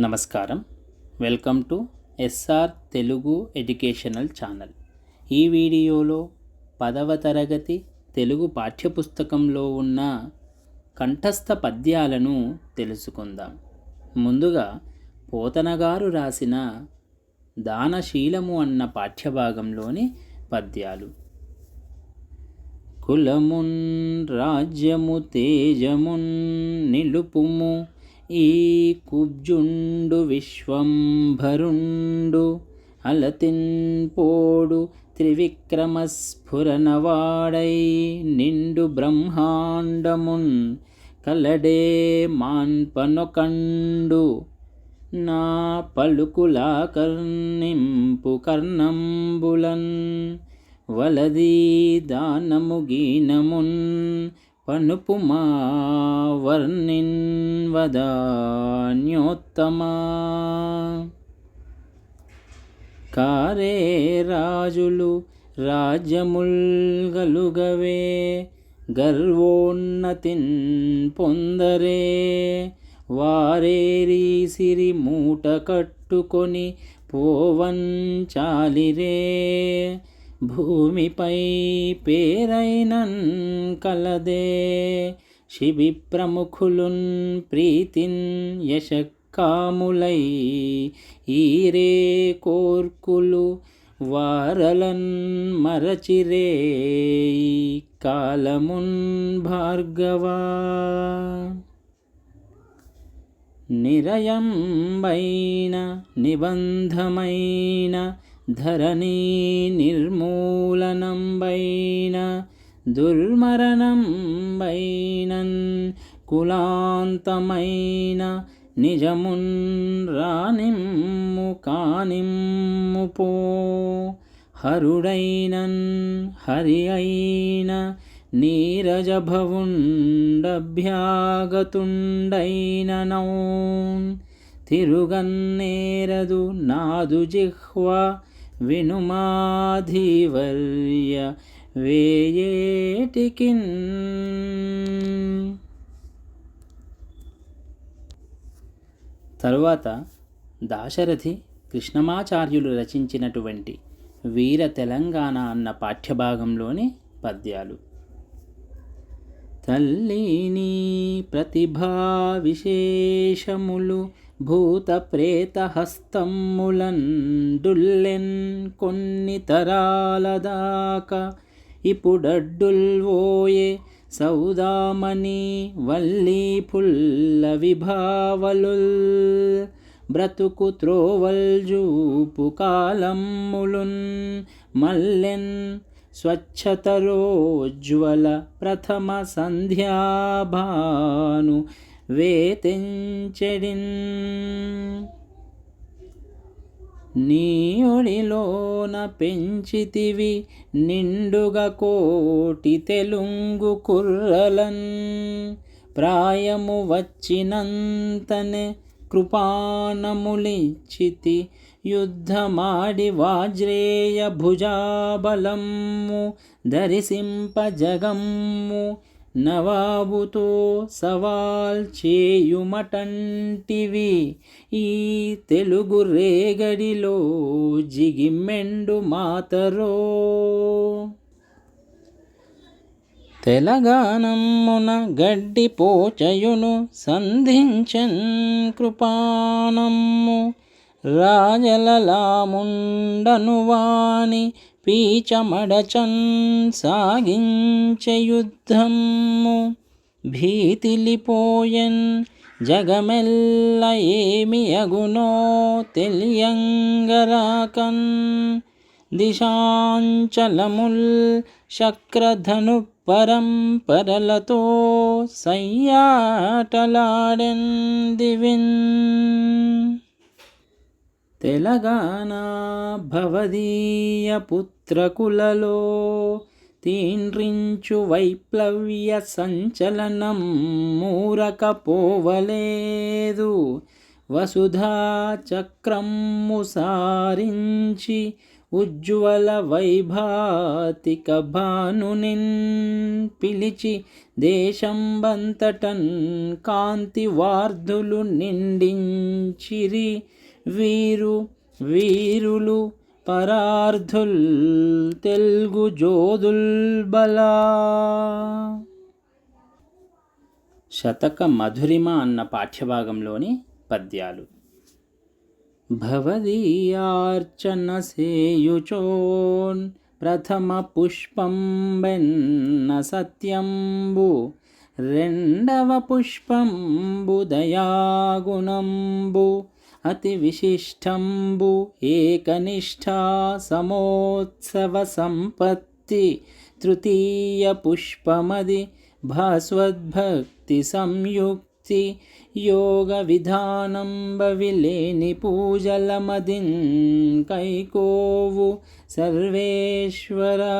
నమస్కారం. Welcome to SR Telugu educational channel. ఈ వీడియోలో పదవ తరగతి తెలుగు పాఠ్యపుస్తకంలో ఉన్న కంఠస్థ పద్యాలను తెలుసుకుందాం. ముందుగా పోతనగారు రాసిన దానశీలము అన్న పాఠ్యభాగంలోని పద్యాలు. కులమున్ రాజ్యము తేజమున్ నిలుపుము ఈ కుబ్జుండు విశ్వంభరుండు అలతిన్పోడు త్రివిక్రమస్ఫురనవాడై నిండు బ్రహ్మాండమున్ కలడే మాన్పనొకండు. నా పలుకులా కర్ణింపు కర్ణంబులన్ వలదీ దానము గీనమున్ పనుపుమా వర్ణిన్ వదాన్యోత్తమా కారే రాజులు రాజ్యముల్ గలుగవే గర్వోన్నతిన్ పొందరే. వారేరి సిరి మూట కట్టుకొని పోవంచాలిరే భూమిపై పేరైనన్ కలదే. శిబి ప్రముఖులున్ ప్రీతిన్ యశక్కాములై ఈరే కోర్కులు వారలన్ మరచిరే. కాలమున్ భార్గవా. నిరయంబైన నిబంధమైన ధరణీ దుర్మరణం వైనన్ కులాంతమైన నిజమున్ రానిమ్ము కానిమ్ముపో. హరుడైనన్ హరి అయిన నీరజభవుండభ్యాగతుండైన తిరుగన్నేరదు నాదు జిహ్వ వినుమాధివర్య వేయేటికిన్. తరువాత దాశరథి కృష్ణమాచార్యులు రచించినటువంటి వీర తెలంగాణ అన్న పాఠ్యభాగంలోని పద్యాలు. తల్లిని ప్రతిభా విశేషములు భూత ప్రేత కొన్ని తరాలదాక ఇప్పుడడ్డుల్వోయే సౌదామణి వల్లీ పుల్ల విభావలుల్ బ్రతుకు త్రోవల్ జూపు కాలమ్ములున్ మల్లెన్ స్వచ్ఛతరోజ్వల ప్రథమ సంధ్యాభాను వేతెంచెడిన్. నీ ఒడిలోన పెంచితివి నిండుగా కోటి తెలుంగు కుర్రలన్. ప్రాయము వచ్చినంతనే కృపాణములిచ్చితి యుద్ధమాడి వాజ్రేయ భుజాబలము ధరిసింప జగమ్ము నవాబుతో సవాల్ చేయుమటంటివి. ఈ తెలుగు రేగడిలో జిగిమెండు మాతరో. తెలంగాణమున గడ్డి పోచయును సంధించన్ కృపానమ్ము రాజలలాముండను వాణి పీచమడచన్ సాగించే యుద్ధము భీతిలిపోయెన్ జగమెల్ల ఏమి అగునో తెలియంగరాకన్. దిశాంచలముల్ శక్రధను పరంపరలతో సయ్యాటలాడెన్ దివిన్ తెలంగాణ భవదీయ పుత్రకులలో తీండ్రించు వైప్లవ్య సంచలనం మూరకపోవలేదు. వసుధా చక్రమ్ము సారించి ఉజ్వల వైభాతిక భానునిన్ పిలిచి దేశంబంతటన్ కాంతి వార్ధులు నిండించిరి. వీరు వీరులు పరార్థుల్ తెలుగు జోదుల్ బలా. శతక మధురిమ అన్న పాఠ్యభాగంలోని పద్యాలు. భవదీయార్చన సేయుచోన్ ప్రథమ పుష్పం బెన్న సత్యంబు రెండవ పుష్పంబు దయాగుణంబు అతి విశిష్టంబు ఏకనిష్టా సమోత్సవ సంపత్తి తృతీయ పుష్పమది భాస్వద్భక్తి సంయుక్తి యోగ విధానం బవిలేని పూజలమదిన్ కైకోవు సర్వేశ్వరా.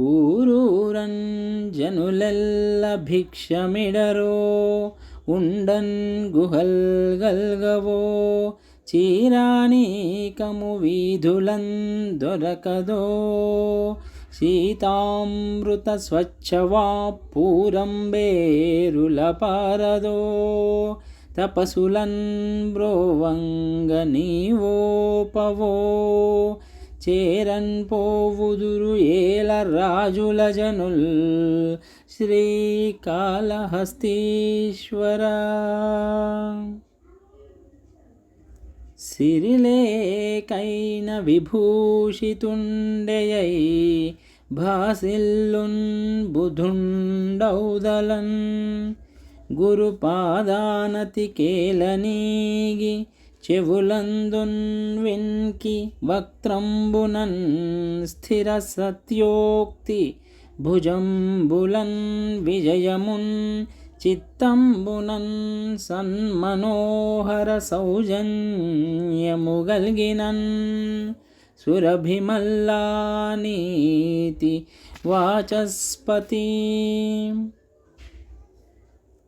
ఊరూరన్ జనులెల్ల భిక్షమిడరో ఉండన్ గుహల్ గల్గవో చీరానీకము వీధులన్ దొరకదో. సీతామృత స్వచ్ఛవా పూరంబేరుల పారదో. తపసులన్ బ్రోవంగ నీవోపవో చేరన్ పోవుదురు ఏల రాజుల జనుల్ శ్రీకాళహస్తీశ్వర. సిరిలేకైన విభూషితుండయై భాసిల్లున్ బుధుండౌదలన్ గురుపాదానతి కేలనీగి చెవులందున్విన్కి వక్త్రంబునన్ స్థిర సత్యోక్తి భుజంబులన్ విజయమున్ చిత్తంబునన్ సన్మనోహర సౌజన్యముగల్గినన్ సురభిమల్లానీతి వాచస్పతి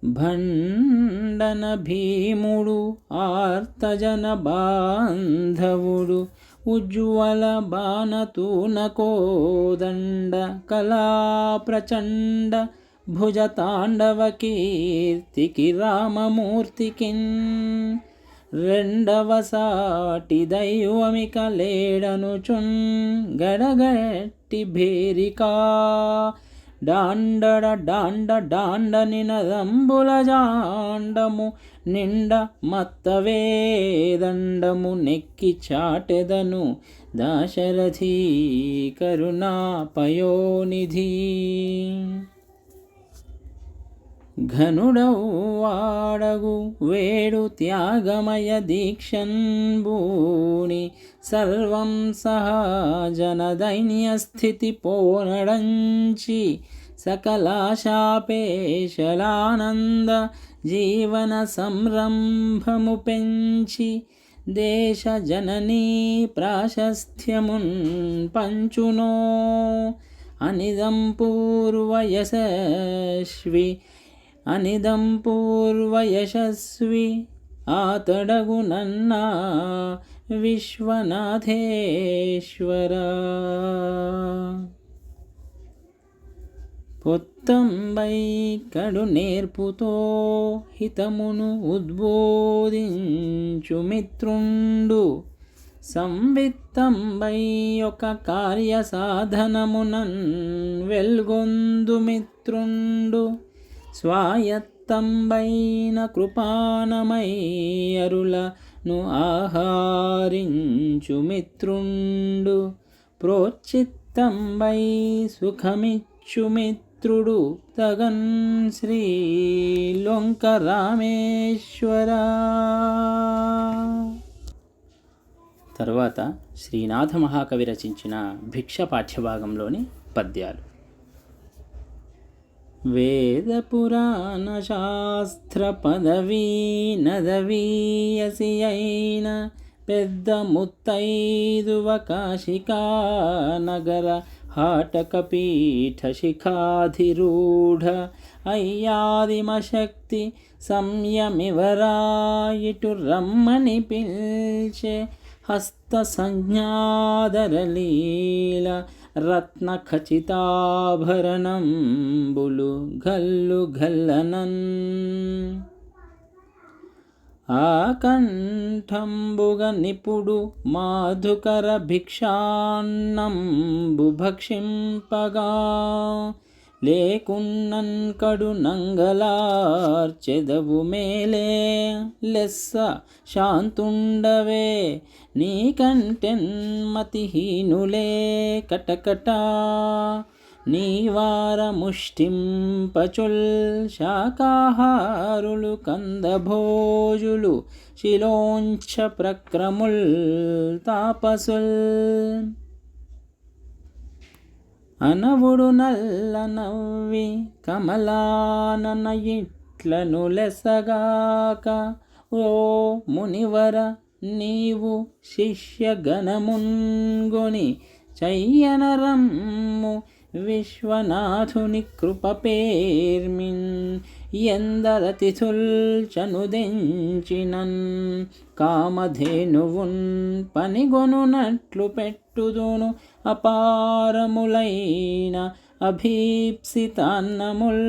భండన భీముడు ఆర్తజన బాంధవుడు ఉజ్వల బాణతూనకోదండ కళా ప్రచండ భుజతాండవ కీర్తికి రామమూర్తికిన్. రెండవ సాటి దైవమిక లేడనుచున్ గడగట్టి భేరికా డాండడ డాండ డాండ నినదంబుల జాండము నిండ మత్తవేదండము నెక్కి చాటెదను దాశరథీ కరుణాపయోనిధి ఘనుడవు వాడగు వేడు త్యాగమయ దీక్షన్భూని సర్వం సహజనదైన్య స్థితి పోనడంచి సకలాశాపేషలానంద జీవన సంరంభము పెంచి దేశ జననీ ప్రాశస్త్యమున్ పంచునో అనిదం పూర్వయశస్వి అనిదం పూర్వయశస్వి ఆతడగునన్నా విశ్వనాథేశ్వర. పొత్తంబై కడు నేర్పుతో హితమును ఉద్బోధించు మిత్రుండు. సంవిత్తంబై ఒక కార్య సాధనమునన్ వెల్గొందు మిత్రుండు. స్వాయత్తంబైన కృపానమయ్యరులను ఆహారించు మిత్రుండు. ప్రోచిత్తంబై సుఖమిచ్చు మిత్రుడు తగన్ శ్రీలొంక రామేశ్వర తర్వాత శ్రీనాథ మహాకవి రచించిన భిక్ష పాఠ్యభాగంలోని పద్యాలు. వేద పురాణ శాస్త్ర పదవీ నదవీయసి అయిన పెద్ద ముత్తైదువ కాశికా నగర హాటక పీఠ శిఖాధిరూఢ అయ్యాదిమ శక్తి సంయమివరాయిటు రత్న ఖచితాభరణంబులు గల్లు గల్లనన్ ఆకంఠంబుగ నిపుడు మాధుకర భిక్షాన్నంబు భక్షింపగా లేకున్నన్ కడు నంగలార్చెదవు మేలే. లెస్స శాంతుండవే నీకంటెన్ మతిహీనులే. కటకట నీవార ముష్టింపచుల్ శాకాహారులు కందభోజులు శిలోంచ ప్రక్రముల్ తాపసుల్. అనవుడు నల్ల నవ్వి కమలానన ఇట్లను లెసగాక ఓ మునివర నీవు శిష్యగణమున్గొని చయ్యనరమ్ము విశ్వనాథుని కృప పేర్మిన్ ఎందరతిథుల్ చనుదెంచినన్ కామధేనువున్ పనిగొనునట్లు పెట్టుదును అపారములైన అభీప్సితాన్నముల్.